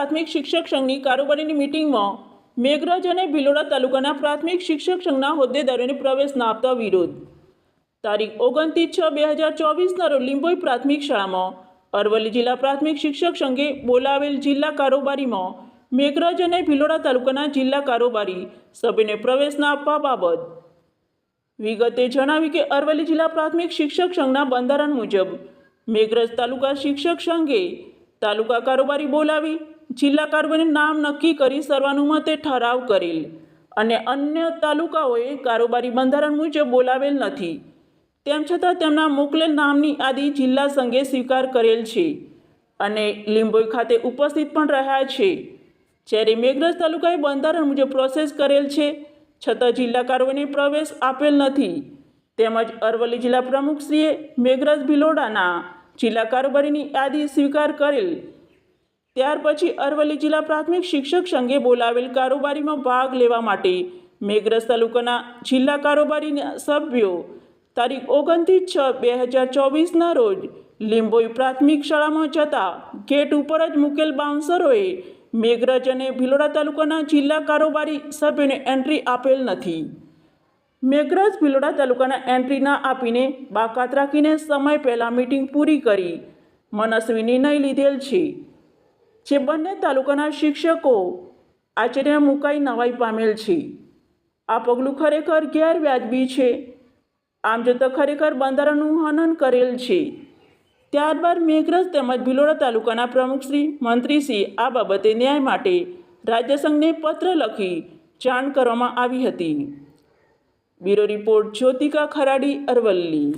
પ્રાથમિક શિક્ષક સંઘની કારોબારીની મિટિંગમાં મેઘરજ અને ભિલોડા તાલુકાના પ્રાથમિક શિક્ષક સંઘના હોદ્દેદારોને પ્રવેશ ના આપતા વિરોધ. તારીખ ઓગણત્રીસ છ બે હજાર ચોવીસના રોજ લીંબોઈ પ્રાથમિક શાળામાં અરવલ્લી જિલ્લા પ્રાથમિક શિક્ષક સંઘે બોલાવેલ જિલ્લા કારોબારીમાં મેઘરજ અને ભિલોડા તાલુકાના જિલ્લા કારોબારી સભ્યને પ્રવેશ ના આપવા બાબત. વિગતે જણાવી કે અરવલ્લી જિલ્લા પ્રાથમિક શિક્ષક સંઘના બંધારણ મુજબ મેઘરજ તાલુકા શિક્ષક સંઘે તાલુકા કારોબારી બોલાવી જિલ્લા કારોબારીનું નામ નક્કી કરી સર્વાનુમતે ઠરાવ કરેલ અને અન્ય તાલુકાઓએ કારોબારી બંધારણ મુજબ બોલાવેલ નથી. તેમ છતાં તેમના મોકલેલ નામની યાદી જિલ્લા સંઘે સ્વીકાર કરેલ છે અને લીંબોઈ ખાતે ઉપસ્થિત પણ રહ્યા છે. જ્યારે મેઘરજ તાલુકાએ બંધારણ મુજબ પ્રોસેસ કરેલ છે, છતાં જિલ્લા કારોબારીને પ્રવેશ આપેલ નથી. તેમજ અરવલ્લી જિલ્લા પ્રમુખશ્રીએ મેઘરજ ભિલોડાના જિલ્લા કારોબારીની યાદી સ્વીકાર કરેલ ત્યાર પછી અરવલ્લી જિલ્લા પ્રાથમિક શિક્ષક સંઘે બોલાવેલ કારોબારીમાં ભાગ લેવા માટે મેઘરજ તાલુકાના જિલ્લા કારોબારીના સભ્યો તારીખ ઓગણત્રીસ છ બે હજાર ચોવીસના રોજ લીંબોઈ પ્રાથમિક શાળામાં જતા ગેટ ઉપર જ મુકેલ બાઉન્સરોએ મેઘરજ અને ભિલોડા તાલુકાના જિલ્લા કારોબારી સભ્યોને એન્ટ્રી આપેલ નથી. મેઘરજ ભિલોડા તાલુકાના એન્ટ્રી ના આપીને બાકાત રાખીને સમય પહેલાં મીટિંગ પૂરી કરી. મનસ્વી નિર્ણય લીધેલ છે. જે બંને તાલુકાના શિક્ષકો આચર્ય મુકાઈ નવાઈ પામેલ છે. આ પગલું ખરેખર ગેરવ્યાજબી છે. આમ જતાં ખરેખર બંધારણનું હનન કરેલ છે. ત્યારબાદ મેઘરજ તેમજ ભિલોડા તાલુકાના પ્રમુખશ્રી મંત્રીશ્રી આ બાબતે ન્યાય માટે રાજ્ય સંઘને પત્ર લખી જાણ કરવામાં આવી હતી. Bureau report Jyotika Kharadi Aravalli.